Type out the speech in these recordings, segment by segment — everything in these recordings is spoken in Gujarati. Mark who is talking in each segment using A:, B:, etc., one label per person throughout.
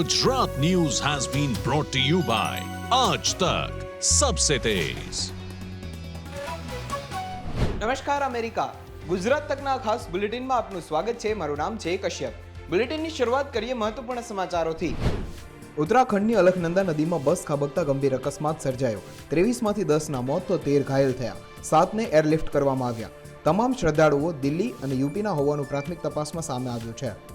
A: Gujarat news has been brought to you by Aaj Tak Sabse Tez.
B: નમસ્કાર, અમેરિકા. ગુજરાત તકના ખાસ બુલેટિનમાં આપનું સ્વાગત છે. મારું નામ છે કશ્યપ. બુલેટિનની શરૂઆત કરીએ મહત્વપૂર્ણ સમાચારોથી. ઉત્તરાખંડની અલખનંદા નદીમાં બસ ખાબકતા ગંભીર અકસ્માત સર્જાયો. ત્રેવીસમાંથી દસના મોત તો તેર ઘાયલ થયા. સાતને એરલિફ્ટ કરવામાં આવ્યા. તમામ શ્રદ્ધાળુઓ દિલ્હી અને યુપીના હોવાનું પ્રાથમિક તપાસમાં સામે આવ્યું છે.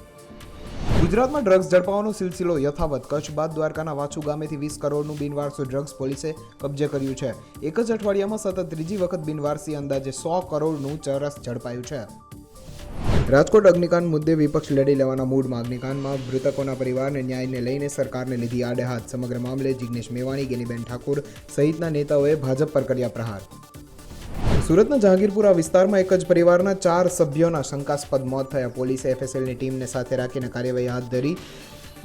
B: ગુજરાતમાં ડ્રગ્સ ઝડપાવાનો સિલસિલો યથાવત. કચ્છ બાદ દ્વારકાના વાછુ ગામેથી વીસ કરોડનું બિનવારસુ ડ્રગ્સ પોલીસે કબજે કર્યું છે. એક જ અઠવાડિયામાં સતત ત્રીજી વખત બિનવારસી અંદાજે સો કરોડનું ચરસ ઝડપાયું છે. રાજકોટ અગ્નિકાંડ મુદ્દે વિપક્ષ લડી લેવાના મૂડમાં. અગ્નિકાંડમાં મૃતકોના પરિવારને ન્યાયને લઈને સરકારને લીધી આડે હાથ સમગ્ર મામલે જિગ્નેશ મેવાણી, ગેનીબેન ઠાકુર સહિતના નેતાઓએ ભાજપ પર કર્યા પ્રહાર. સુરતના જહાંગીરપુરા વિસ્તારમાં એક જ પરિવારના ચાર સભ્યોના શંકાસ્પદ મોત થયા. પોલીસે એફએસએલની ટીમને સાથે રાખીને કાર્યવાહી હાથ ધરી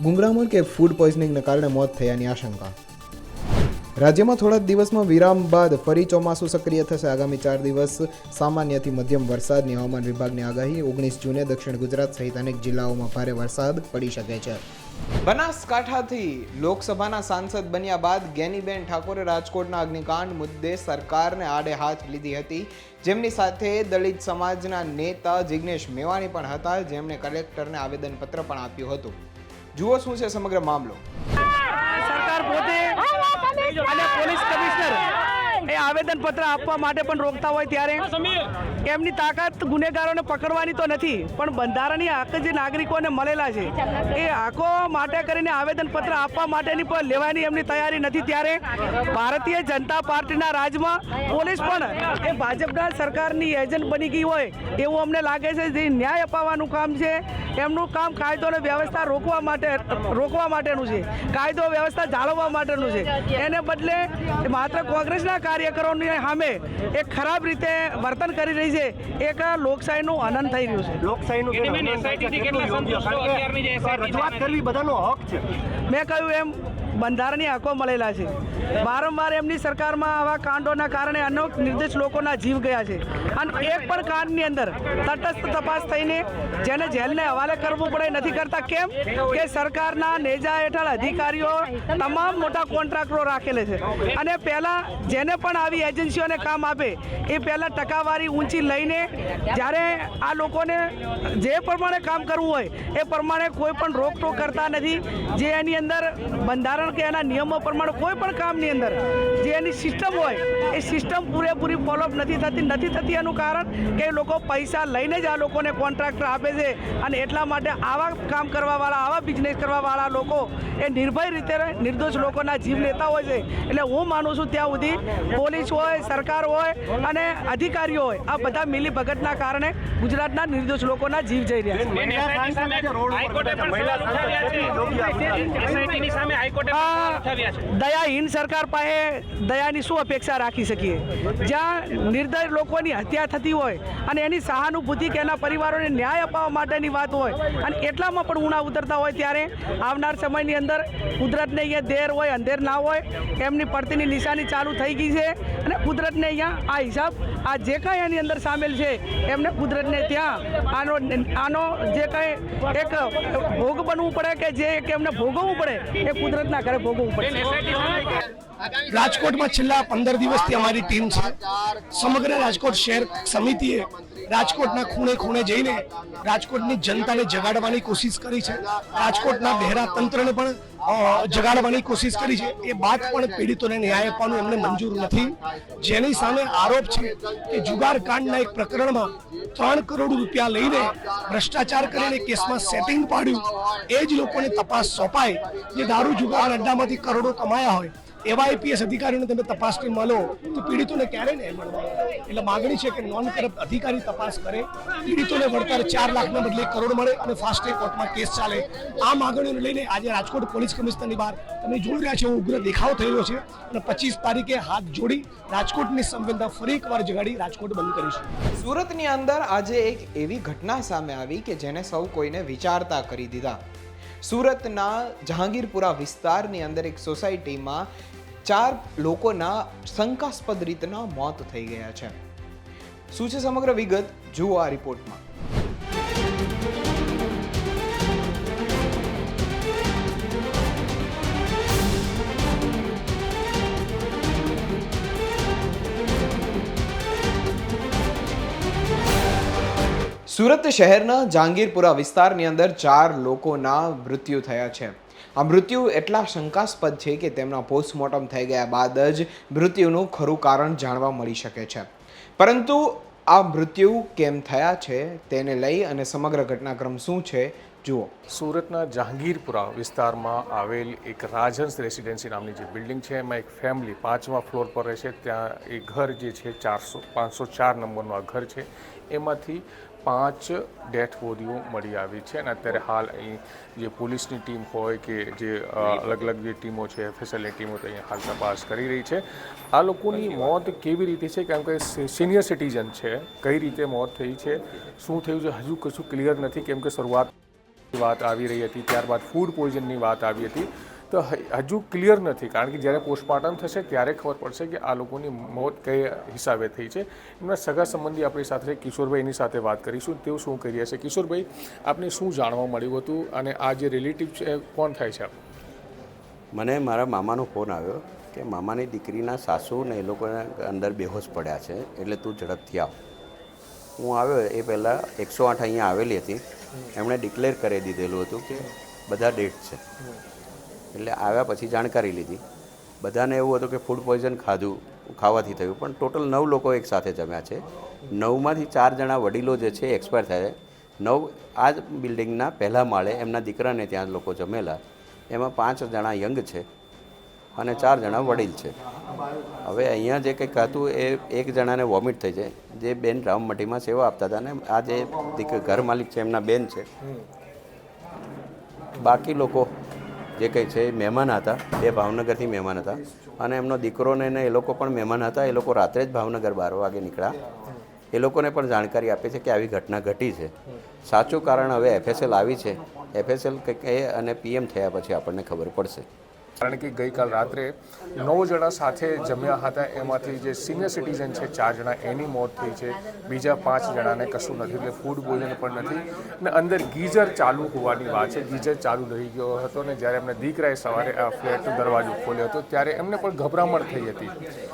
B: ગુંગરામણ કે ફૂડ પોઈઝનિંગને કારણે મોત થયાની આશંકા. રાજ્યમાં થોડા દિવસમાં વિરામ બાદ ફરી ચોમાસું સક્રિય થશે. આગામી ચાર દિવસ સામાન્યથી મધ્યમ વરસાદની હવામાન વિભાગની આગાહી. ઓગણીસ જૂને દક્ષિણ ગુજરાત સહિત અનેક જિલ્લાઓમાં ભારે વરસાદ પડી શકે છે. બનાસકાંઠાથી લોકસભાના સાંસદ બન્યા બાદ ગેનીબેન ઠાકોરે રાજકોટના અગ્નિકાંડ મુદ્દે સરકારને આડે હાથ લીધી હતી. જેમની સાથે દલિત સમાજના નેતા જિગ્નેશ મેવાણી પણ હતા. જેમણે કલેક્ટરને આવેદનપત્ર પણ આપ્યું હતું. જુઓ શું છે સમગ્ર મામલો.
C: સરકાર પોતે પોલીસ કમિશનર એ આવેદનપત્ર આપવા માટે પણ રોકતા હોય ત્યારે એમની તાકાત ગુનેગારોને પકડવાની તો નથી પણ બંધારણીય હક જે નાગરિકોને મળેલા છે એ હકો માટે કરીને આવેદનપત્ર આપવા માટેની પણ લેવાની એમની તૈયારી નથી. ત્યારે ભારતીય જનતા પાર્ટીના રાજમાં પોલીસ પણ એ ભાજપના સરકારની એજન્ટ બની ગઈ હોય એવું અમને લાગે છે. જે ન્યાય અપાવવાનું કામ છે એમનું કામ કાયદો અને વ્યવસ્થા રોકવા માટે રોકવા માટેનું છે. કાયદો વ્યવસ્થા જાળવવા માટેનું છે. એને બદલે માત્ર કોંગ્રેસના કાર્યકરોની સામે એક ખરાબ રીતે વર્તન કરી રહી છે. એક લોકશાહીનું હનન થઈ રહ્યું છે.
D: લોકશાહીનું રજૂઆત કરવી બધાનો હક છે.
C: મેં કહ્યું એમ બંધારણીય હકો મળેલા છે. વારંવાર એમની સરકારમાં આવા કાંડોના કારણે અનેક નિર્દોષ લોકોના જીવ ગયા છે. અને એક પણ કાંડની અંદર તટસ્થ તપાસ થઈને જેને જેલને હવાલે કરવું પડે નથી કરતા. કેમ? કે સરકારના નેજા હેઠળ અધિકારીઓ તમામ મોટા કોન્ટ્રાક્ટરો રાખેલે છે. અને પહેલાં જેને પણ આવી એજન્સીઓને કામ આપે, એ પહેલાં ટકાવારી ઊંચી લઈને જ્યારે આ લોકોને જે પ્રમાણે કામ કરવું હોય, એ પ્રમાણે કોઈ પણ રોકટોક કરતા નથી. જે એની અંદર બંધારણ કે એના નિયમો પ્રમાણે કોઈ પણ કામની અંદર. જે એની સિસ્ટમ હોય એ સિસ્ટમ પૂરેપૂરી ફોલોઅપ નથી થતી. નથી થતી એનું કારણ કે એ લોકો પૈસા લઈને જ આ લોકોને કોન્ટ્રાક્ટર આપે છે અને એટલા માટે આવા કામ કરવાવાળા આવા બિઝનેસ કરવાવાળા લોકો એ નિર્ભય રીતે નિર્દોષ લોકોના જીવ લેતા હોય છે. એટલે હું માનું છું ત્યાં સુધી પોલીસ હોય સરકાર હોય અને અધિકારીઓ હોય આ બધા મિલી ભગતના કારણે ગુજરાતના નિર્દોષ લોકોના જીવ જઈ રહ્યા છે. દયાહીન સરકાર પાસે દયાની શું અપેક્ષા રાખી શકીએ? જ્યાં નિર્દય લોકોની હત્યા થતી હોય અને એની સહાનુભૂતિ કે એના પરિવારોને ન્યાય અપાવવા માટેની વાત હોય અને એટલામાં પણ ઉણા ઉતરતા હોય ત્યારે આવનાર સમયની અંદર કુદરતને અહીંયા દેર હોય, અંધેર ના હોય, એમની પડતીની નિશાની ચાલુ થઈ ગઈ છે અને કુદરતને અહીંયા આ હિસાબ, આ જે કાંઈ એની અંદર સામેલ છે, એમને કુદરતને ત્યાં આનો આનો જે કાંઈ એક ભોગ બનવું પડે કે જે કે એમને ભોગવવું પડે, એ કુદરતના ઘરે ભોગવવું પડે.
E: રાજકોટમાં છેલ્લા પંદર દિવસથી અમારી ટીમ છે. સમગ્ર રાજકોટ શહેર સમિતિએ રાજકોટના ખૂણે ખૂણે જઈને રાજકોટની જનતાને જગાડવાની કોશિશ કરી છે. રાજકોટના બહેરા તંત્રને પણ જગાડવાની કોશિશ કરી છે. એ બાદ પણ પીડિતોને ન્યાય આપવાનું એમને મંજૂર નથી. જેની સામે આરોપ છે કે જુગાર કાંડના એક પ્રકરણમાં ત્રણ કરોડ રૂપિયા લઈને ભ્રષ્ટાચાર કરીને કેસમાં સેટિંગ પાડ્યું. એ જ લોકોને તપાસ સોંપાય. જે દારૂ, જુગાર અડ્ડામાંથી કરોડો કમાયા હોય એવા આઈપીએસ અધિકારીઓને તમે તપાસ ટીમ મળો તો પીડિતોને ક્યારે ન્યાય મળવા એટલે માગણી છે કે નોન કરપ્ટ અધિકારી તપાસ કરે, પીડિતોને વળતર ચાર લાખના બદલે કરોડ મળે અને ફાસ્ટ ટ્રેક કોર્ટમાં કેસ ચાલે. આ માગણીઓને લઈને આજે રાજકોટ પોલીસ કમિશનરની બહાર તમે જોઈ રહ્યા છો, ઉગ્ર દેખાવ થયેલો છે અને પચીસ તારીખે હાથ જોડી રાજકોટની સંવેદના ફરી એકવાર જગાડી રાજકોટ બંધ કરીશું.
B: સુરતની અંદર આજે એક એવી ઘટના સામે આવી કે જેને સૌ કોઈને વિચારતા કરી દીધા. સુરતના જહાંગીરપુરા વિસ્તારની અંદર એક સોસાયટીમાં ચાર લોકોના શંકાસ્પદ રીતના મોત થઈ ગયા છે. શું છે સમગ્ર વિગત? જુઓ આ રિપોર્ટમાં. સુરત શહેરના જાંગીરપુરા વિસ્તારની અંદર ચાર લોકોના મૃત્યુ થયા છે. આ મૃત્યુ એટલા શંકાસ્પદ છે કે તેમના પોસ્ટમોર્ટમ થઈ ગયા બાદ જ મૃત્યુનું ખરું કારણ જાણવા મળી શકે છે. પરંતુ આ મૃત્યુ કેમ થયા છે તેને લઈ અને સમગ્ર ઘટનાક્રમ શું છે, જુઓ.
F: સુરતના જહાંગીરપુરા વિસ્તારમાં આવેલ એક રાજહંસ રેસિડેન્સી નામની જે બિલ્ડિંગ છે, એમાં એક ફેમિલી પાંચમા ફ્લોર પર રહે છે. ત્યાં એ ઘર જે છે, ચારસો, પાંચસો ચાર નંબરનું આ ઘર છે. એમાંથી પાંચ ડેથ બોડીઓ મળી આવી છે અને અત્યારે હાલ અહીં જે પોલીસની ટીમ હોય કે જે અલગ અલગ જે ટીમો છે, એફએસએલની ટીમો તો અહીંયા હાલ તપાસ કરી રહી છે. આ લોકોની મોત કેવી રીતે છે? કેમ કે સિનિયર સિટીઝન છે. કઈ રીતે મોત થઈ છે? શું થયું છે? હજુ કશું ક્લિયર નથી. કેમ કે શરૂઆત વાત આવી રહી હતી, ત્યારબાદ ફૂડ પોઈઝનની વાત આવી હતી. તો હજુ ક્લિયર નથી. કારણ કે જ્યારે પોસ્ટમોર્ટમ થશે ત્યારે ખબર પડશે કે આ લોકોની મોત કઈ હિસાબે થઈ છે. એમના સગા સંબંધી આપણી સાથે. કિશોરભાઈની સાથે વાત કરીશું તેઓ શું કરી રહ્યા છે. કિશોરભાઈ આપને શું જાણવા મળ્યું હતું અને આ જે રિલેટિવ છે એ કોણ થાય છે
G: મને મારા મામાનો ફોન આવ્યો કે મામાની દીકરીના સાસુ ને એ લોકોને અંદર બેહોશ પડ્યા છે એટલે તું ઝડપથી આવ. હું આવ્યો એ પહેલાં એકસો આઠ અહીંયા આવેલી હતી. એમણે ડિક્લેર કરી દીધેલું હતું કે બધા ડેટ છે. એટલે આવ્યા પછી જાણકારી લીધી. બધાને એવું હતું કે ફૂડ પોઈઝન ખાધું ખાવાથી થયું. પણ ટોટલ નવ લોકો એક સાથે જમ્યા છે. નવમાંથી ચાર જણા વડીલો જે છે એક્સપાયર થયા નવ આ જ બિલ્ડિંગના પહેલા માળે એમના દીકરાને ત્યાં લોકો જમેલા. એમાં પાંચ જણા યંગ છે અને ચાર જણા વડીલ છે. હવે અહીંયા જે કંઈક હતું એ એક જણાને વોમિટ થઈ જાય. જે બેન રામમટીમાં સેવા આપતા હતા ને આ જે ઘર માલિક છે એમના બેન છે. બાકી લોકો જે કંઈ છે એ મહેમાન હતા, એ ભાવનગરથી મહેમાન હતા. અને એમનો દીકરોને ને એ લોકો પણ મહેમાન હતા. એ લોકો રાત્રે જ ભાવનગર બાર વાગે નીકળ્યા. એ લોકોને પણ જાણકારી આપી છે કે આવી ઘટના ઘટી છે. સાચું કારણ હવે એફએસએલ આવી છે. એફએસએલ કંઈક અને પીએમ થયા પછી આપણને ખબર પડશે.
F: કારણ કે ગઈકાલ રાત્રે નવ જણા સાથે જમ્યા હતા. એમાંથી જે સિનિયર સિટીઝન છે, ચાર જણા, એની મોત થઈ છે. બીજા પાંચ જણાને કશું નથી, એટલે ફૂડ ભોજન પણ નથી. ને અંદર ગીઝર ચાલુ હોવાની વાત છે. ગીઝર ચાલુ રહી ગયો હતો ને જ્યારે એમને દીકરાએ સવારે આ ફ્લેટનો દરવાજો ખોલ્યો હતો, ત્યારે એમને પણ ગભરામણ થઈ હતી.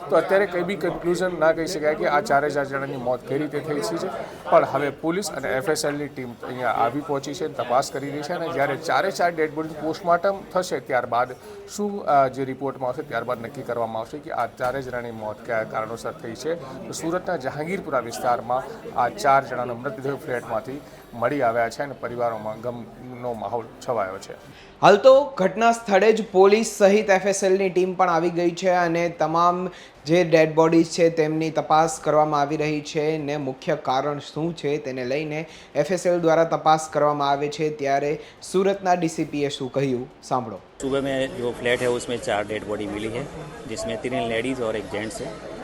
F: તો અત્યારે કંઈ બી કન્ક્લુઝન ના કહી શકાય કે આ ચારે ચાર જણાની મોત કઈ રીતે થઈ છે. પણ હવે પોલીસ અને એફએસએલની ટીમ અહીંયા આવી પહોંચી છે, તપાસ કરી રહી છે અને જ્યારે ચારે ચાર ડેડ બોડી પોસ્ટમોર્ટમ થશે, ત્યારબાદ શું જે રિપોર્ટમાં આવશે ત્યારબાદ નક્કી કરવામાં આવશે કે આ ચારે જણાની મોત કયા કારણોસર થઈ છે? તો સુરતના જહાંગીરપુરા વિસ્તારમાં આ ચાર જણાનો મૃતદેહ ફ્લેટમાંથી મળી આવ્યા છે અને પરિવારોમાં ગમનો માહોલ છવાયો છે
B: હાલ તો ઘટના સ્થળે જ પોલીસ સહિત એફએસએલની ટીમ પણ આવી ગઈ છે અને તમામ જે ડેડ બોડીઝ છે તેમની તપાસ કરવામાં આવી રહી છે ને મુખ્ય કારણ શું છે તેને લઈને એફએસએલ દ્વારા તપાસ કરવામાં આવે છે ત્યારે સુરતના ડીસીપીએ શું કહ્યું સાંભળો
H: सुबह में जो फ्लैट है उसमें चार डेड बॉडी मिली है जिसमें तीन लेडीज़ और एक जेंट्स है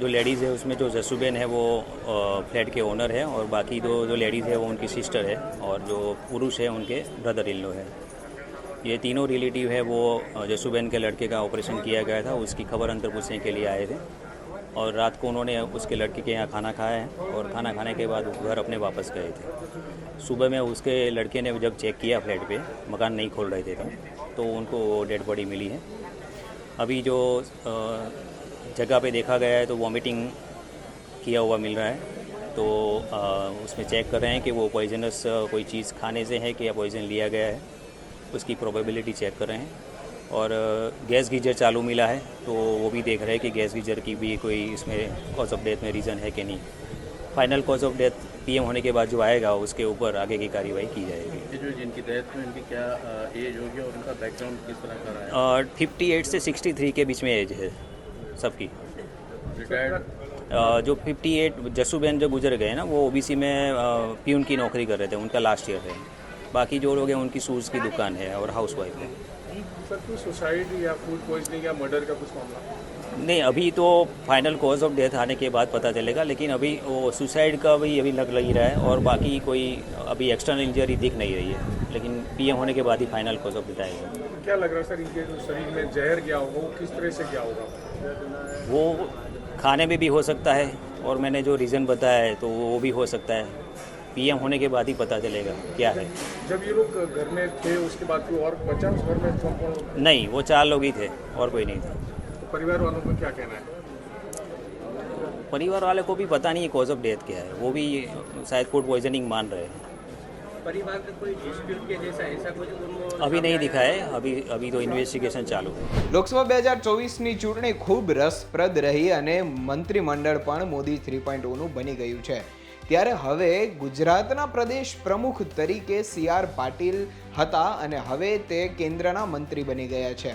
H: जो लेडीज़ है उसमें जो जसूबेन है वो फ्लैट के ओनर है और बाकी दो जो लेडीज़ है वो उनकी सिस्टर है और जो पुरुष है उनके ब्रदर इन लो है। ये तीनों रिलेटिव है वो जसूबेन के लड़के का ऑपरेशन किया गया था उसकी खबर अंतर पूछने के लिए आए थे और रात को उन्होंने उसके लड़के के यहाँ खाना खाया है और खाना खाने के बाद घर अपने वापस गए थे। सुबह में उसके लड़के ने जब चेक किया फ्लैट पे मकान नहीं खोल रहे थे तो, तो उनको डेड बॉडी मिली है। अभी जो जगह पे देखा गया है तो वॉमिटिंग किया हुआ मिल रहा है। तो अ, उसमें चेक कर रहे हैं कि वो पॉइजनस कोई चीज़ खाने से है कि या पॉइजन लिया गया है। उसकी प्रोबेबिलिटी चेक कर रहे हैं। और गैस गीजर चालू मिला है तो वो भी देख रहे हैं कि गैस गीजर की भी कोई इसमें कॉज ऑफ़ डेथ में रीज़न है कि नहीं। Final cause of death PM होने के बाद जो आएगा उसके ऊपर आगे की कार्रवाई की जाएगी।
I: जो जिनकी डेथ हुई उनकी क्या एज होगी और उनका बैकग्राउंड किस तरह का रहा है?
H: फिफ्टी एट से सिक्सटी थ्री के बीच में एज है। सबकी। जो 58 जसूबेन जो गुजर गए ना वो ओबीसी में पीयून की नौकरी कर रहे थे उनका लास्ट ईयर है। बाकी जो लोग हैं उनकी शूज़ की दुकान है और हाउस वाइफ है।
F: सर कोई सुसाइड या फ़ूड पॉइजनिंग या मर्डर का कुछ मामला?
H: नहीं अभी तो फाइनल कॉज ऑफ़ डेथ आने के बाद पता चलेगा लेकिन अभी वो सुसाइड का भी अभी लग लग रहा है और बाकी कोई अभी एक्सटर्नल इंजरी दिख नहीं रही है। लेकिन पीएम होने के बाद ही फाइनल कॉज ऑफ़ डेथ आएगा।
F: क्या लग रहा है सर इनके जो शरीर में जहर क्या होगा वो किस तरह से क्या होगा?
H: वो खाने में भी हो सकता है और मैंने जो रीज़न बताया है तो वो भी हो सकता है। पीएम होने के बाद ही पता चलेगा क्या है।
F: जब ये लोग घर में थे उसके बाद कोई और बचा उस घर में?
H: नहीं वो चार लोग ही थे और कोई नहीं था।
F: तो परिवार वालों को क्या कहना है?
H: परिवार वाले को भी पता नहीं है कॉज ऑफ़ डेथ क्या है। वो भी शायद फ़ूड पॉइजनिंग मान रहे हैं।
I: परिवार का कोई डिस्प्यूट के जैसा ऐसा कुछ उनको
H: अभी नहीं दिखा है अभी अभी तो इन्वेस्टिगेशन चालू है
B: લોકસભા બે હજાર ચોવીસની ચૂંટણી ખૂબ રસપ્રદ રહી અને મંત્રીમંડળ પણ મોદી થ્રી પોઈન્ટ ઓનું બની ગયું છે ત્યારે હવે ગુજરાતના પ્રદેશ પ્રમુખ તરીકે સી આર પાટીલ હતા અને હવે તે કેન્દ્રના મંત્રી બની ગયા છે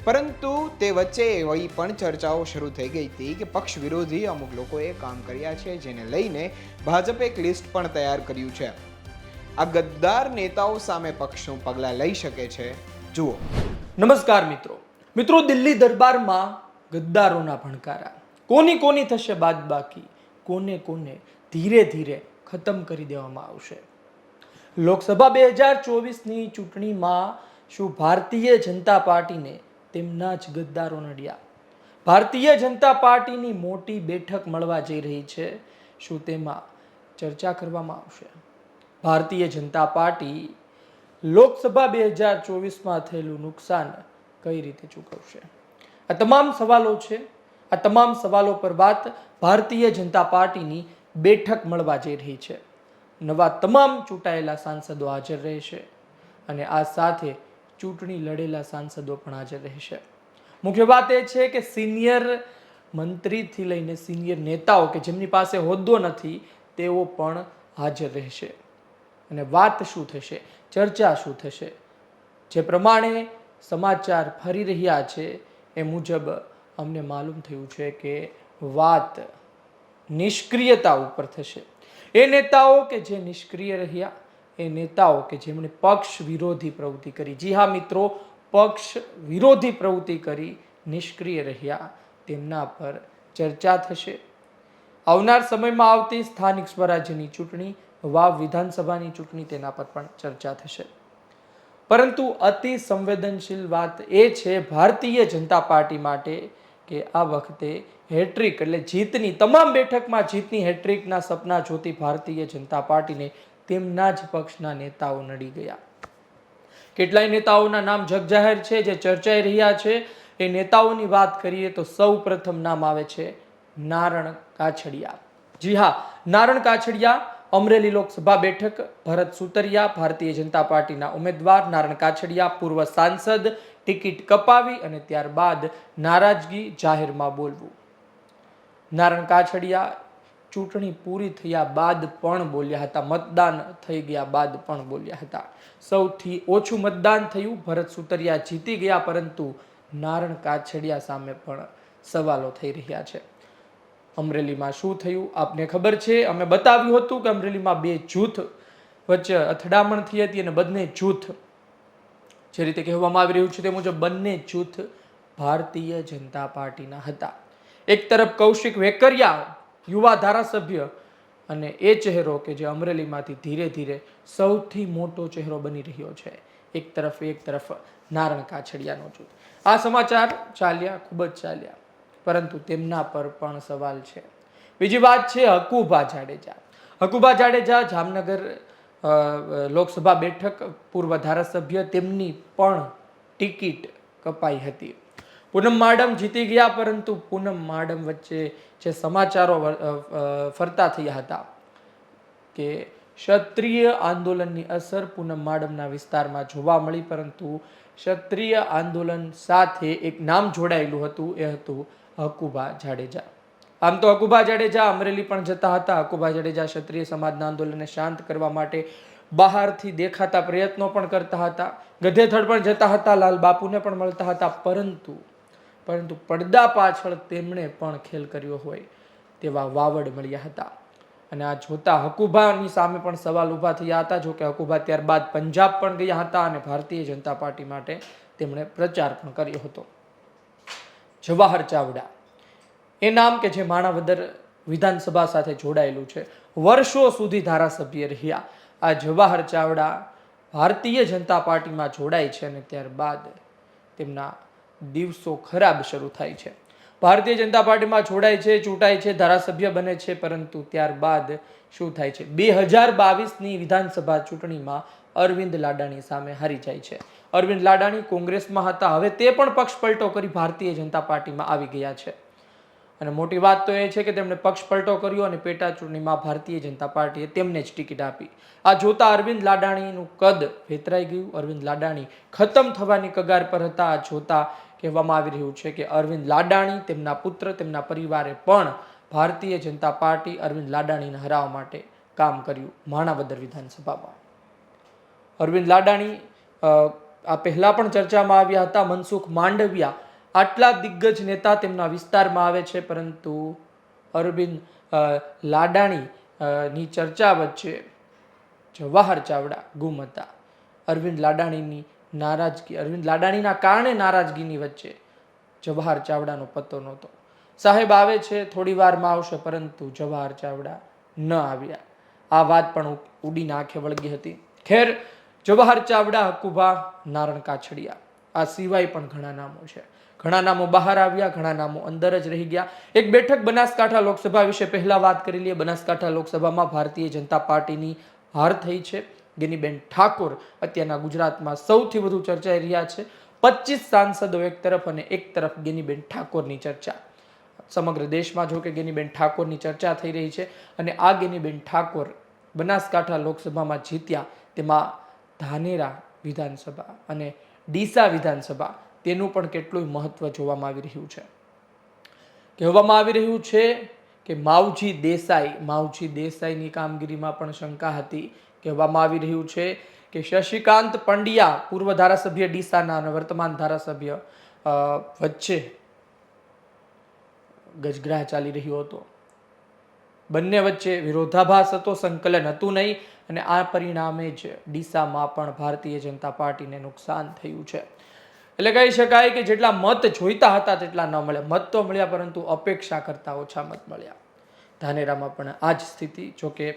B: પરંતુ તે વચ્ચે એવી પણ ચર્ચાઓ શરૂ થઈ ગઈ હતી કે પક્ષ વિરોધી અમુક લોકોએ કામ કર્યા છે જેને લઈને ભાજપે એક લિસ્ટ પણ તૈયાર કર્યું છે આ ગદ્દાર નેતાઓ સામે પક્ષ પગલાં લઈ શકે છે. જુઓ.
J: નમસ્કાર મિત્રો. મિત્રો, દિલ્હી દરબારમાં ગદ્દારોના ભણકારા. કોની કોની થશે બાદ બાકી? કોને કોને ધીરે ધીરે ખતમ કરી દેવામાં આવશે? લોકસભા બે હજાર ચોવીસની ચૂંટણીમાં શું ભારતીય જનતા પાર્ટીને તેમના જ ગદ્દારો નડ્યા? ભારતીય જનતા પાર્ટીની મોટી બેઠક મળવા જઈ રહી છે. શું તેમાં ચર્ચા કરવામાં આવશે? ભારતીય જનતા પાર્ટી લોકસભા બે હજાર ચોવીસમાં થયેલું નુકસાન કઈ રીતે ચૂકવશે? આ તમામ સવાલો છે. આ તમામ સવાલો પર વાત ભારતીય જનતા પાર્ટીની બેઠક મળવા જઈ રહી છે. નવા તમામ ચૂંટાયેલા સાંસદો હાજર રહેશે અને આ સાથે ચૂંટણી લડેલા સાંસદો પણ હાજર રહેશે. મુખ્ય વાત એ છે કે સિનિયર મંત્રીથી લઈને સિનિયર નેતાઓ કે જેમની પાસે હોદ્દો નથી, તેઓ પણ હાજર રહેશે. અને વાત શું થશે? ચર્ચા શું થશે? જે પ્રમાણે સમાચાર ફરી રહ્યા છે એ મુજબ અમને માલુમ થયું છે કે વાત નિષ્ક્રિયતા ઉપર થશે. એ નેતાઓ કે જે નિષ્ક્રિય રહ્યા, એ નેતાઓ કે જેમણે પક્ષ વિરોધી પ્રવૃત્તિ કરી. જી હા મિત્રો, પક્ષ વિરોધી પ્રવૃત્તિ કરી, નિષ્ક્રિય રહ્યા, તેમના પર ચર્ચા થશે. આવનાર સમયમાં આવતી સ્થાનિક સ્વરાજ્યની ચૂંટણી વાવ વિધાનસભાની ચૂંટણી તેના પર પણ ચર્ચા થશે. પરંતુ અતિ સંવેદનશીલ વાત એ છે ભારતીય જનતા પાર્ટી માટે કે આ વખતે હેટ્રિક એટલે જીતની તમામ બેઠકમાં જીતની હેટ્રિકના સપના જોતી ભારતીય જનતા પાર્ટીને તેમના જ પક્ષના નેતાઓ નડી ગયા. કેટલાય નેતાઓના નામ જગજાહેર છે, જે ચર્ચાઈ રહ્યા છે. એ નેતાઓની વાત કરીએ તો સૌ પ્રથમ નામ આવે છે નારણ કાછડિયા. જી હા, નારણ કાછડિયા અમરેલી લોકસભા બેઠક, ભરત સુતરિયા, ભારતીય જનતા પાર્ટીના ઉમેદવાર, નારણ કાછડિયા, પૂર્વ સાંસદ, ટિકિટ કપાવી અને ત્યારબાદ નારાજગી જાહેરમાં બોલવું. નારણ કાછડિયા ચૂંટણી પૂરી થયા બાદ પણ બોલ્યા હતા, મતદાન થઈ ગયા બાદ પણ બોલ્યા હતા. સૌથી ઓછું મતદાન થયું, ભરત સુતરિયા જીતી ગયા, પરંતુ નારણ કાછડિયા સામે પણ સવાલો થઈ રહ્યા છે. અમરેલીમાં શું થયું? આપને ખબર છે, અમે બતાવ્યું હતું કે અમરેલીમાં બે જૂથ વચ્ચે અથડામણ થઈ હતી અને બંને જૂથ, જે રીતે કહેવામાં આવી રહ્યું છે તે મુજબ બંને જૂથ ભારતીય જનતા પાર્ટીના હતા. એક તરફ કૌશિક વેકરિયા, યુવા ધારાસભ્ય અને એ ચહેરો કે જે અમરેલીમાંથી ધીરે ધીરે સૌથી મોટો ચહેરો બની રહ્યો છે. એક તરફ એક તરફ નારણ કાછડિયાનો જૂથ. આ સમાચાર ચાલ્યા, ખૂબ જ ચાલ્યા. પરંતુ તેમના પર પણ સવાલ છે. બીજી વાત છે હકુભા જાડેજા. હકુભા જાડેજા જામનગર લોકસભા બેઠક પૂર્વ ધારાસભ્ય તેમની પણ ટિકિટ કપાઈ હતી. પૂનમ માડમ જીતી ગયા પરંતુ પૂનમ માડમ વચ્ચે જે સમાચારો ફરતા થયા હતા કે ક્ષત્રિય આંદોલનની અસર પૂનમ માડમના વિસ્તારમાં જોવા મળી પરંતુ ક્ષત્રિય આંદોલન સાથે એક નામ જોડાયેલું હતું, એ હતું હકુબા જાડેજા. આમ તો હકુબા જાડેજા અમરેલી પણ જતા હતા. હકુબા જાડેજા ક્ષત્રિય સમાજના આંદોલનને શાંત કરવા માટે બહારથી દેખાતા પ્રયત્નો પણ કરતા હતા. ગધેથડ પણ જતા હતા. લાલ બાપુને પણ મળતા હતા. પરંતુ પરંતુ પડદા પાછળ તેમણે પણ ખેલ કર્યો હોય તેવા વાવડ મળ્યા હતા. અને આ જોતા હકુભાની સામે પણ સવાલ ઊભા થયા હતા. જોકે હકુભા ત્યારબાદ પંજાબ પણ ગયા હતા અને ભારતીય જનતા પાર્ટી માટે તેમણે પ્રચાર પણ કર્યો હતો. જવાહર ચાવડા. એ નામ કે જે માણાવદર વિધાનસભા સાથે જોડાયેલું છે. વર્ષો સુધી ધારાસભ્ય રહ્યા. આ જવાહર ચાવડા ભારતીય જનતા પાર્ટીમાં જોડાય છે અને ત્યારબાદ તેમના દિવસો ખરાબ શરૂ થાય છે. ભારતીય જનતા પાર્ટીમાં જોડાય છે, ચૂંટાય છે, ધારાસભ્ય બને છે, પરંતુ ત્યારબાદ શું થાય છે? બે હજાર બાવીસની વિધાનસભા ચૂંટણીમાં અરવિંદ લાડાણી સામે હારી જાય છે. અરવિંદ લાડાણી કોંગ્રેસમાં હતા. હવે તે પણ પક્ષ પલટો કરી ભારતીય જનતા પાર્ટીમાં આવી ગયા છે. અને મોટી વાત તો એ છે કે તેમણે પક્ષ પલટો કર્યો અને પેટા ચૂંટણીમાં ભારતીય જનતા પાર્ટીએ તેમને જ ટિકિટ આપી. આ જોતા અરવિંદ લાડાણીનું કદ વેતરાઈ ગયું. અરવિંદ લાડાણી ખતમ થવાની કગાર પર હતા. આ જોતા કહેવામાં આવી રહ્યું છે કે અરવિંદ લાડાણી તેમના પુત્ર, તેમના પરિવારે પણ ભારતીય જનતા પાર્ટી અરવિંદ લાડાણીને હરાવવા માટે કામ કર્યું. માણાવદર વિધાનસભામાં. અરવિંદ લાડાણી આ પહેલા પણ ચર્ચામાં આવ્યા હતા મનસુખ માંડવિયા. આટલા દિગ્ગજ નેતા તેમના વિસ્તારમાં આવે છે, પરંતુ અરવિંદ લાડાણી ચર્ચા વચ્ચે જવાહર ચાવડા ગુમ હતા. અરવિંદ લાડાણીની નારાજગી, અરવિંદ લાડાણીના કારણે નારાજગીની વચ્ચે જવાહર ચાવડાનો પત્તો નહોતો. સાહેબ આવે છે, થોડી વારમાં આવશે, પરંતુ જવાહર ચાવડા ન આવ્યા. આ વાત પણ ઉડીને આંખે વળગી હતી. ખેર જવાહર ચાવડા હકુભા નારણ કાછડિયા. આ સિવાય પણ ઘણા નામો છે. ઘણા નામો બહાર આવ્યા, ઘણા નામો અંદર જ રહી ગયા. એક બેઠક બનાસકાંઠા લોકસભા વિશે પહેલા વાત કરી લઈએ. બનાસકાંઠા લોકસભામાં ભારતીય જનતા પાર્ટીની હાર થઈ છે. ગિનીબેન ઠાકોર અત્યારના ગુજરાતમાં સૌથી વધુ ચર્ચાઈ રહ્યા છે. પચીસ સાંસદો એક તરફ અને એક તરફ ગિનીબેન ઠાકોરની ચર્ચા. સમગ્ર દેશમાં જો કે ગિનીબેન ઠાકોરની ચર્ચા થઈ રહી છે અને આ ગિનીબેન ઠાકોર બનાસકાંઠા લોકસભામાં જીત્યા. તેમાં ધાનેરા વિધાનસભા અને ડીસા વિધાનસભા તેનું પણ કેટલું મહત્વ જોવામાં આવી રહ્યું છે. કહેવામાં આવી રહ્યું છે કે માવજી દેસાઈ, માવજી દેસાઈની કામગીરીમાં પણ શંકા હતી. કહેવામાં આવી રહ્યું છે કે શશિકાંત પંડ્યા પૂર્વ ધારાસભ્ય, ડીસાના અને વર્તમાન ધારાસભ્ય વચ્ચે ગજગ્રાહ ચાલી રહ્યો હતો. બંને વચ્ચે વિરોધાભાસ હતો, સંકલન હતું નહીં. અને આ પરિણામે જ ડીસામાં પણ ભારતીય જનતા પાર્ટીને નુકસાન થયું છે. એટલે કહી શકાય કે જેટલા મત જોઈતા હતા તેટલા ન મળ્યા. મત તો મળ્યા, પરંતુ અપેક્ષા કરતા ઓછા મત મળ્યા. ધાનેરામાં પણ આ જ સ્થિતિ. જોકે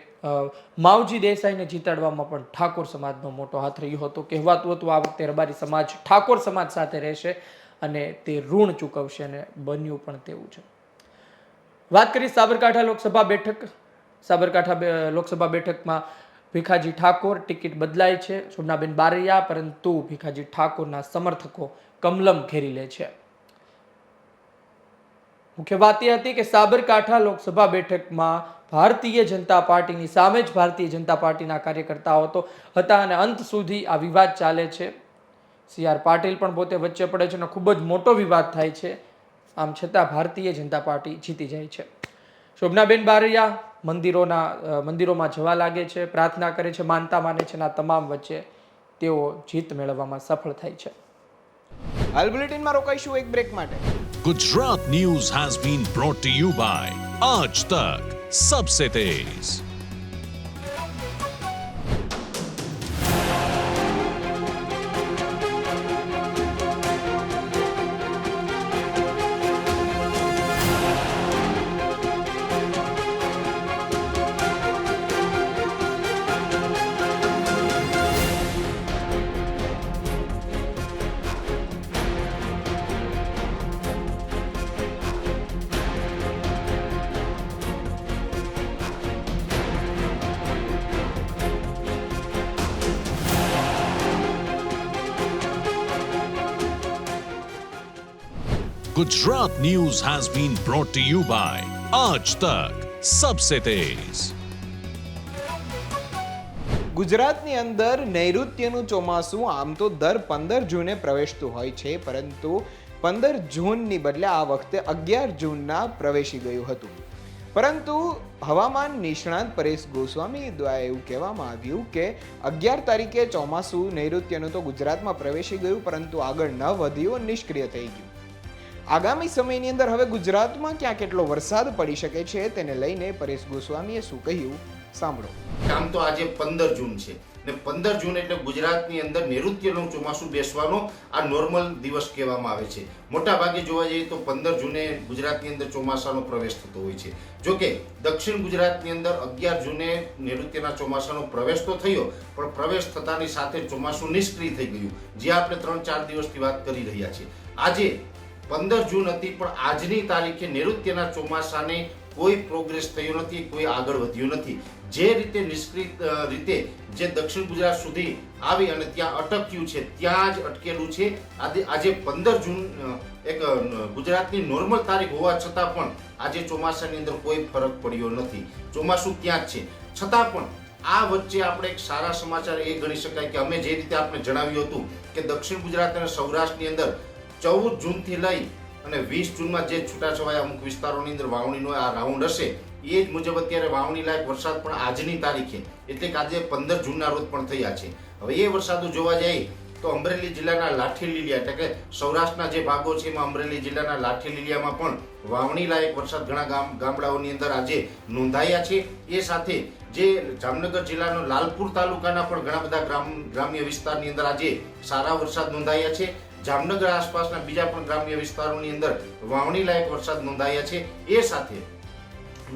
J: માવજી દેસાઈને જીતાડવામાં પણ ઠાકોર સમાજનો મોટો હાથ રહ્યો હતો. કહેવાતું હતું, આ વખતે રબારી સમાજ ઠાકોર સમાજ સાથે રહેશે અને તે ઋણ ચૂકવશે અને બન્યું પણ તેવું છે. વાત કરી સાબરકાંઠા લોકસભા બેઠક. સાબરકાંઠા લોકસભા બેઠકમાં ભીખાજી ઠાકોર ટિકિટ બદલાય છે. શોભનાબેન બારૈયા, પરંતુ ભીખાજી ઠાકોરના સમર્થકો કમલમ ઘેરી લે છે. મુખ્ય વાત એ હતી કે સાબરકાંઠા લોકસભા બેઠકમાં ભારતીય જનતા પાર્ટીની સામે જ ભારતીય જનતા પાર્ટીના કાર્યકર્તાઓ તો હતા અને અંત સુધી આ વિવાદ ચાલે છે. સી આર પાટીલ પણ પોતે વચ્ચે પડે છે અને ખૂબ જ મોટો વિવાદ થાય છે. આમ છતાં ભારતીય જનતા પાર્ટી જીતી જાય છે. શોભનાબેન બારૈયા મંદિરોના મંદિરોમાં જવા લાગે છે પ્રાર્થના કરે છે માનતા માને છે આ તમામ વચ્ચે તેઓ જીત મેળવવામાં સફળ થાય છે
B: હાલ બુલેટિનમાં રોકાઈશું એક બ્રેક માટે
A: Gujarat news has been brought to you by Aaj Tak Sabse Tez. Gujarat news has been brought to you by Aaj Tak સબસે તેઝ
B: ગુજરાતની અંદર નૈઋત્યનું ચોમાસું આમ તો દર પંદર જૂને પ્રવેશતું હોય છે, પરંતુ પંદર જૂનની બદલે આ વખતે અગિયાર જૂનના પ્રવેશી ગયું હતું. પરંતુ હવામાન નિષ્ણાત પરેશ ગોસ્વામી દ્વારા એવું કહેવામાં આવ્યું કે અગિયાર તારીખે ચોમાસું નૈઋત્યનું તો ગુજરાતમાં પ્રવેશી ગયું, પરંતુ આગળ ન વધ્યું, નિષ્ક્રિય થઈ ગયું. આગામી સમયની અંદર હવે ગુજરાતમાં ક્યાં કેટલો વરસાદ પડી શકે છે તેને લઈને પરેશ ગોસ્વામીએ શું કહ્યું? સાંભળો.
K: આમ તો આજે પંદર જૂન છે ને પંદર જૂન એટલે ગુજરાતની અંદર નૈઋત્યનું ચોમાસું બેસવાનો આ નોર્મલ દિવસ કહેવામાં આવે છે. મોટા ભાગે જોવા જઈએ તો પંદર જૂને ગુજરાતની અંદર ચોમાસાનો પ્રવેશ થતો હોય છે. જોકે દક્ષિણ ગુજરાતની અંદર અગિયાર જૂને નૈઋત્યના ચોમાસાનો પ્રવેશ તો થયો, પણ પ્રવેશ થતાની સાથે ચોમાસું નિષ્ક્રિય થઈ ગયું. જે આપણે ત્રણ ચાર દિવસથી વાત કરી રહ્યા છીએ. આજે પંદર જૂન હતી, પણ આજની તારીખે નૈઋત્યના ચોમાસાને કોઈ પ્રોગ્રેસ થયો નથી, કોઈ આગળ વધ્યું નથી. જે રીતે નિષ્ક્રિત રીતે જે દક્ષિણ ગુજરાત સુધી આવી અને ત્યાં અટક્યું છે, ત્યાં જ અટકેલું છે. આજે આજે પંદર જૂન એક ગુજરાતની નોર્મલ તારીખ હોવા છતાં પણ આજે ચોમાસાની અંદર કોઈ ફરક પડ્યો નથી. ચોમાસું ત્યાં જ છે. છતાં પણ આ વચ્ચે આપણે એક સારા સમાચાર એ ગણી શકાય કે અમે જે રીતે આપણે જણાવ્યું હતું કે દક્ષિણ ગુજરાત અને સૌરાષ્ટ્રની અંદર ચૌદ જૂનથી લઈ અને વીસ જૂનમાં જે છૂટાછવાયા અમુક વિસ્તારોની અંદર વાવણીનો આ રાઉન્ડ હશે, એ જ મુજબ અત્યારે વાવણી લાયક વરસાદ પણ આજની તારીખે, એટલે કે આજે પંદર જૂનના રોજ પણ થયા છે. હવે એ વરસાદો જોવા જઈએ, તો અમરેલી જિલ્લાના લાઠી લીલિયા એટલે કે સૌરાષ્ટ્રના જે ભાગો છે, એમાં અમરેલી જિલ્લાના લાઠી લીલિયામાં પણ વાવણી લાયક વરસાદ ઘણા ગામ, ગામડાઓની અંદર આજે નોંધાયા છે. એ સાથે જે જામનગર જિલ્લાનો લાલપુર તાલુકાના પણ ઘણા બધા ગ્રામ, ગ્રામ્ય વિસ્તારની અંદર આજે સારા વરસાદ નોંધાયા છે. જામનગર આસપાસના બીજા પણ ગ્રામ્ય વિસ્તારોની અંદર વાવણી લાયક વરસાદ નોંધાયા છે. એ સાથે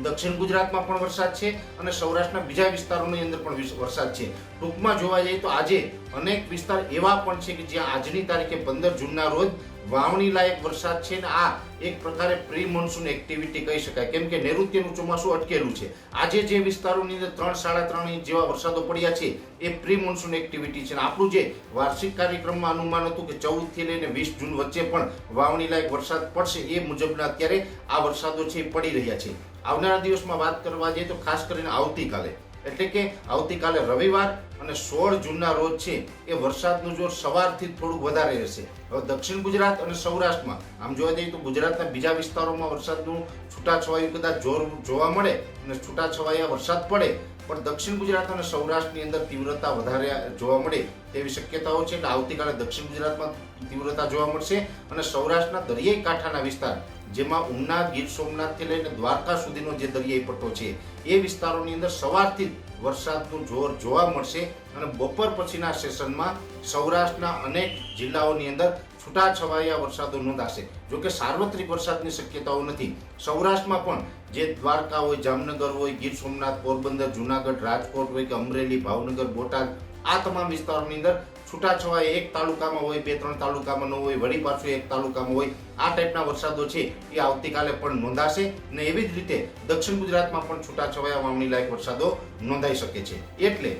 K: દક્ષિણ ગુજરાતમાં પણ વરસાદ છે અને સૌરાષ્ટ્રના બીજા વિસ્તારોની અંદર પણ વરસાદ છે. ટૂંકમાં જોવા જઈએ તો આજે અનેક વિસ્તાર એવા પણ છે કે જ્યાં આજની તારીખે પંદર જૂનના રોજ વાવણી લાયક વરસાદ છે ને આ એક પ્રકારે પ્રી મોન્સૂન એક્ટિવિટી કહી શકાય. કેમ કે નૈઋત્યનું ચોમાસું અટકેલું છે. આજે જે વિસ્તારોની અંદર ત્રણ, સાડા ત્રણ ઇંચ જેવા વરસાદો પડ્યા છે, એ પ્રી મોન્સૂન એક્ટિવિટી છે આપણું જે વાર્ષિક કાર્યક્રમમાં અનુમાન હતું કે ચૌદથી લઈને વીસ જૂન વચ્ચે પણ વાવણી લાયક વરસાદ પડશે એ મુજબના અત્યારે આ વરસાદો છે એ પડી રહ્યા છે. આવનારા દિવસમાં વાત કરવા જઈએ તો ખાસ કરીને આવતીકાલે એટલે કે આવતીકાલે રવિવાર અને સોળ જૂનના રોજ છે, એ વરસાદનું જોર સવારથી થોડુંક વધારે રહેશે. હવે દક્ષિણ ગુજરાત અને સૌરાષ્ટ્રમાં, આમ જોવા જઈએ તો ગુજરાતના બીજા વિસ્તારોમાં વરસાદનું છૂટાછવાયું કદાચ જોર જોવા મળે અને છૂટાછવાયા વરસાદ પડે, પણ દક્ષિણ ગુજરાત અને સૌરાષ્ટ્રની અંદર તીવ્રતા વધારે જોવા મળે તેવી શક્યતાઓ છે. એટલે આવતીકાલે દક્ષિણ ગુજરાતમાં તીવ્રતા જોવા મળશે અને સૌરાષ્ટ્રના દરિયાઈ કાંઠાના વિસ્તાર જેમાં ઉના ગીર સોમનાથથી લઈને દ્વારકા સુધીનો જે દરિયાઈ પટ્ટો છે, એ વિસ્તારોની અંદર સવારથી વરસાદનું જોર જોવા મળશે અને બપોર પછીના સેશનમાં સૌરાષ્ટ્રના અનેક જિલ્લાઓની અંદર છૂટાછવાયા વરસાદો નોંધાશે. જોકે સાર્વત્રિક વરસાદની શક્યતાઓ નથી. સૌરાષ્ટ્રમાં પણ જે દ્વારકા હોય, જામનગર હોય, ગીર સોમનાથ, પોરબંદર, જુનાગઢ, રાજકોટ હોય કે અમરેલી, ભાવનગર, બોટાદ, આ તમામ વિસ્તારોની અંદર છૂટાછવાયા એક તાલુકામાં હોય, બે, ત્રણ તાલુકામાં ન હોય, વળી પાછું એક તાલુકામાં હોય, આ ટાઈપના વરસાદો છે, એ આવતીકાલે પણ નોંધાશે ને એવી જ રીતે દક્ષિણ ગુજરાતમાં પણ છૂટાછવાયા વાવણી લાયક વરસાદો નોંધાઈ શકે છે. એટલે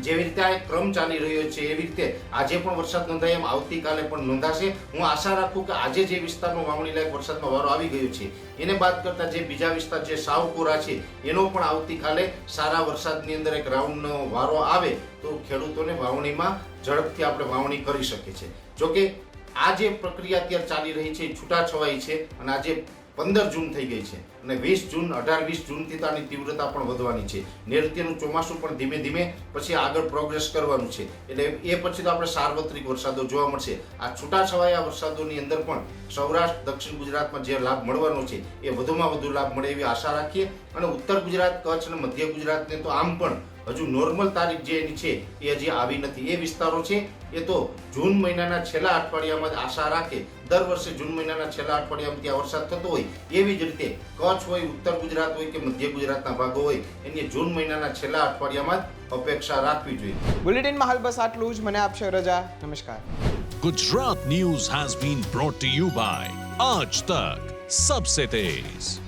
K: જેવી રીતે આ ક્રમ ચાલી રહ્યો છે, એવી રીતે આજે પણ વરસાદ નોંધાય એમ આવતીકાલે પણ નોંધાશે. હું આશા રાખું કે આજે જે વિસ્તારમાં વાવણી લાયક વરસાદનો વારો આવી ગયો છે, એને બાદ કરતાં જે બીજા વિસ્તાર જે સાવ કોરા છે, એનો પણ આવતીકાલે સારા વરસાદની અંદર એક રાઉન્ડનો વારો આવે તો ખેડૂતોને વાવણીમાં ઝડપથી આપણે વાવણી કરી શકીએ છીએ. જોકે આ જે પ્રક્રિયા અત્યારે ચાલી રહી છે, છૂટાછવાઈ છે અને આજે પંદર જૂન થઈ ગઈ છે અને વીસ જૂન, અઢાર, વીસ જૂનથી તો આની તીવ્રતા પણ વધવાની છે. નૈઋત્યનું ચોમાસું પણ ધીમે ધીમે પછી આગળ પ્રોગ્રેસ કરવાનું છે. એટલે એ પછી તો આપણે સાર્વત્રિક વરસાદો જોવા મળશે. આ છૂટાછવાયા વરસાદોની અંદર પણ સૌરાષ્ટ્ર, દક્ષિણ ગુજરાતમાં જે લાભ મળવાનો છે, એ વધુમાં વધુ લાભ મળે એવી આશા રાખીએ. અને ઉત્તર ગુજરાત, કચ્છ અને મધ્ય ગુજરાતને તો આમ પણ હજુ નોર્મલ તારીખ જે એની છે એ હજી આવી નથી. એ વિસ્તારો છે એ તો જૂન મહિનાના છેલ્લા અઠવાડિયામાં જ આશા રાખે. દર વર્ષે જૂન મહિનાના છેલ્લા અઠવાડિયામાં ત્યાં વરસાદ થતો હોય એવી જ રીતે કચ્છ હોય ઉત્તર ગુજરાત હોય કે મધ્ય ગુજરાતના ભાગો હોય એની જૂન મહિનાના છેલ્લા અઠવાડિયામાં જ અપેક્ષા રાખવી જોઈએ.
B: બુલેટિનમાં હાલ બસ આટલું જ. મને આપશે રજા. નમસ્કાર.
A: Gujarat news has been brought you by Aaj Tak Sabse Tez